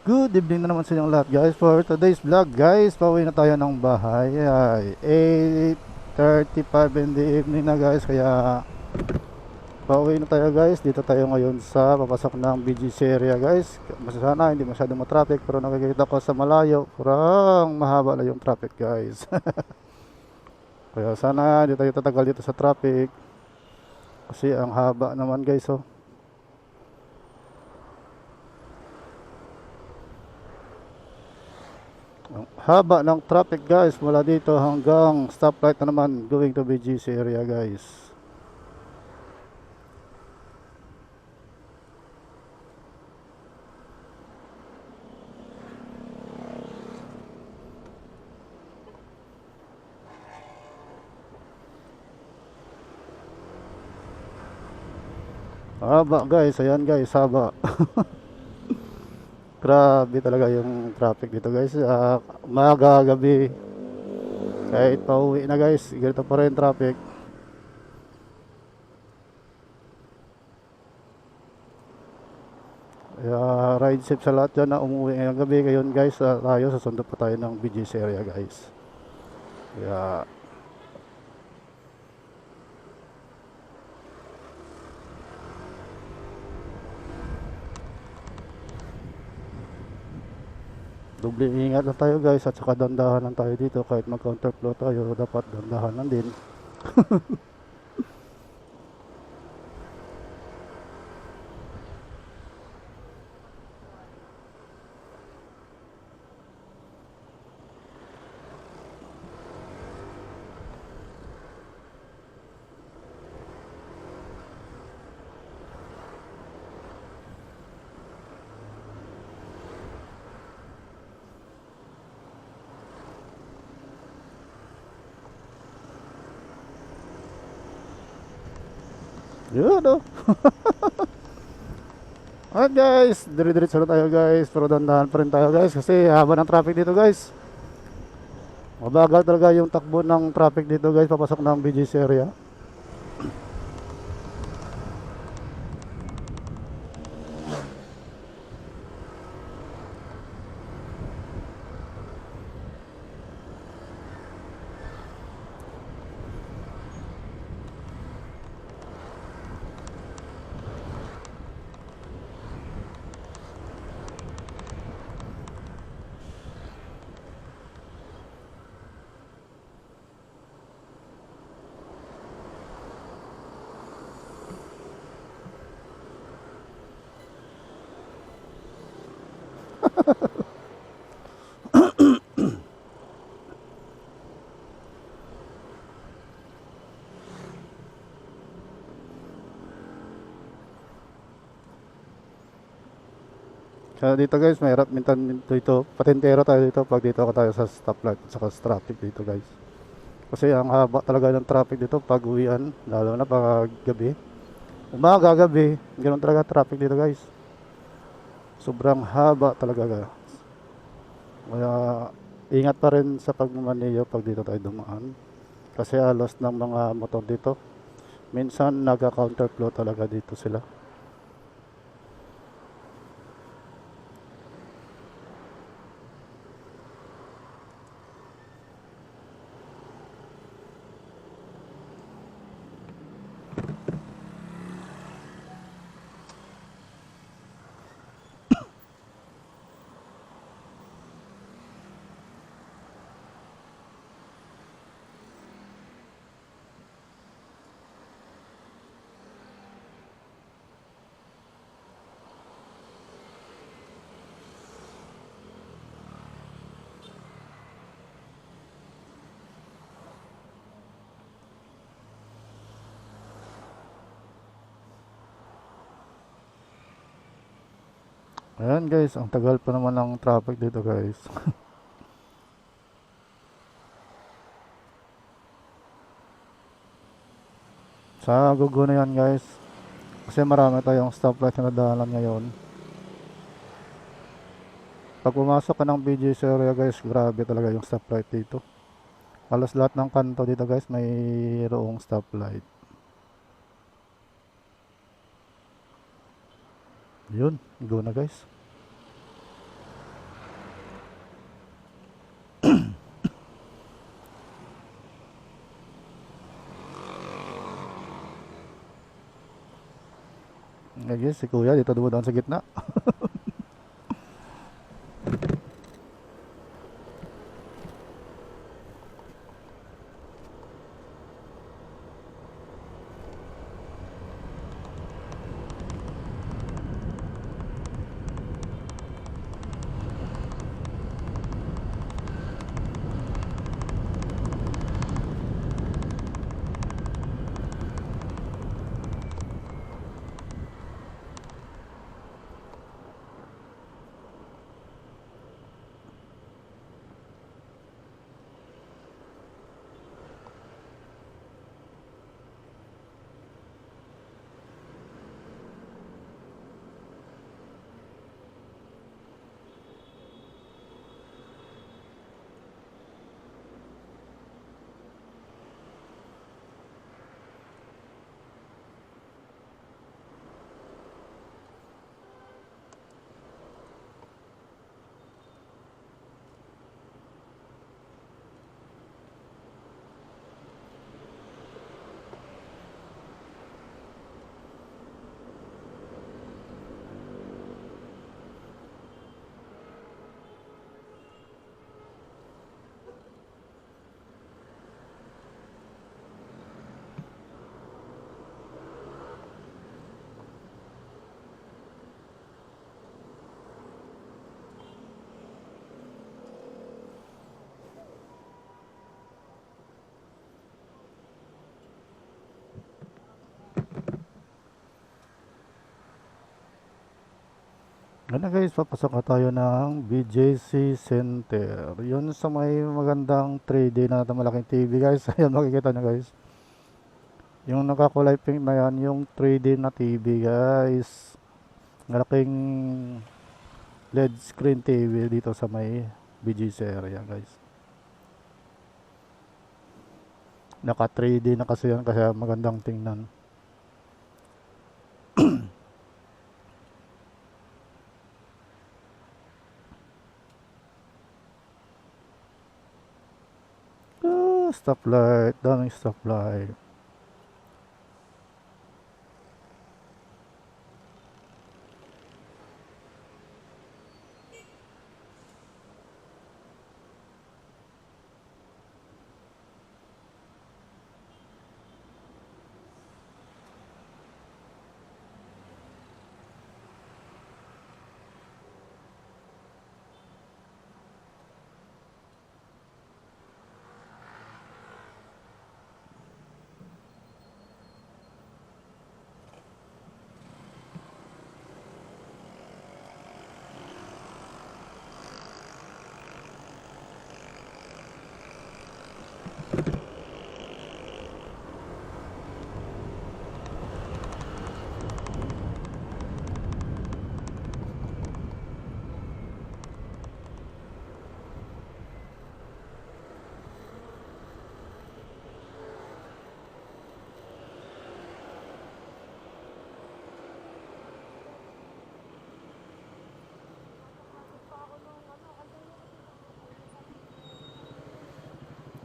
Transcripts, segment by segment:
Good evening na naman sa inyong lahat guys For today's vlog guys. Pauwi na tayo ng bahay. Ay, 8.35 in the evening na guys Kaya Pauwi na tayo guys. Dito tayo ngayon sa papasok ng BGC area guys. Mas sana hindi masyadong matraffic Pero nakikita ko sa malayo Kurang mahaba na yung traffic guys. Kaya sana hindi tayo tatagal dito sa traffic Kasi ang haba naman guys oh Ang haba ng traffic guys mula dito hanggang stoplight na naman going to BGC area guys. Haba guys, ayan guys, haba. Grabe talaga yung traffic dito guys. Ah, umaga, gabi. Kahit pauwi na guys, ganito pa rin traffic. Kaya ride safe sa lahat dyan na umuwi ngayong gabi. Ngayon guys, ah, tayo sasundo pa tayo ng BGC area guys. Kaya Doble ingat lang tayo guys at saka dandahan lang tayo dito kahit mag counterflow tayo dapat dandahan lang din. Yun oh. Alright guys, dire-diretso na tayo guys pero dandahan pa rin tayo guys kasi haba ng traffic dito guys. Mabagal talaga yung takbo ng traffic dito guys papasok ng BGC area. Kaya dito guys, mahirap minsan dito, dito patentero tayo dito pag dito ako tayo sa stoplight at saka sa traffic dito guys. Kasi ang haba talaga ng traffic dito pag uwian, lalo na pag gabi. Umaga, gabi, ganoon talaga traffic dito guys. Sobrang haba talaga. Kaya ingat pa rin sa pagmamaneho pag dito tayo dumaan. Kasi alos ng mga motor dito. Minsan nagka-counterflow talaga dito sila. Ayan guys, ang tagal pa naman ng traffic dito guys. Sa gugo na yan guys. Kasi marami tayong stoplight na nadaanan ngayon. Pag pumasok ka ng BGC area guys, grabe talaga yung stoplight dito. Halos lahat ng kanto dito guys, mayroong stoplight. yun go na guys. I guess si kuya dito dumadaan sa gitna. Ano guys, papasok na tayo ng BJC Center. Yun sa may magandang 3D na malaking TV guys. Ayan makikita nyo guys. Yung nakakulay pink na yan, yung 3D na TV guys. Malaking LED screen TV dito sa may BJC area guys. Naka 3D na kasi yan kaya magandang tingnan. Stoplight, daming stoplight.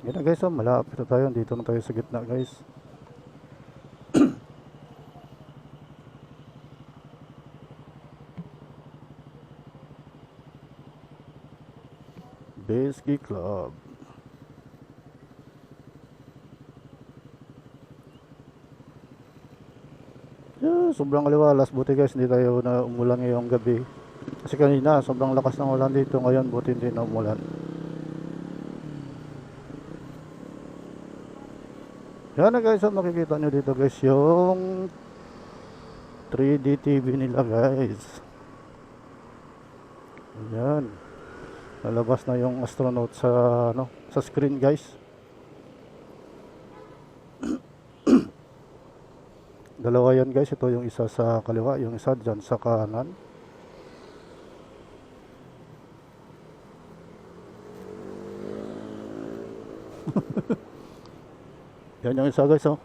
Yan na guys, oh, malapit na tayo. Dito na tayo sa gitna guys. Beski Club. Yeah, sobrang aliwalas. Buti guys, hindi tayo na umulan ngayong gabi. Kasi kanina, sobrang lakas ng ulan dito. Ngayon, buti hindi na umulan. Yan na guys, ang makikita nyo dito guys, yung 3D TV nila guys. Yan. Lalabas na yung astronaut sa ano, sa screen guys. Dalawa yan guys, ito yung isa sa kaliwa, yung isa dyan sa kanan. Yan yung isa guys, oh.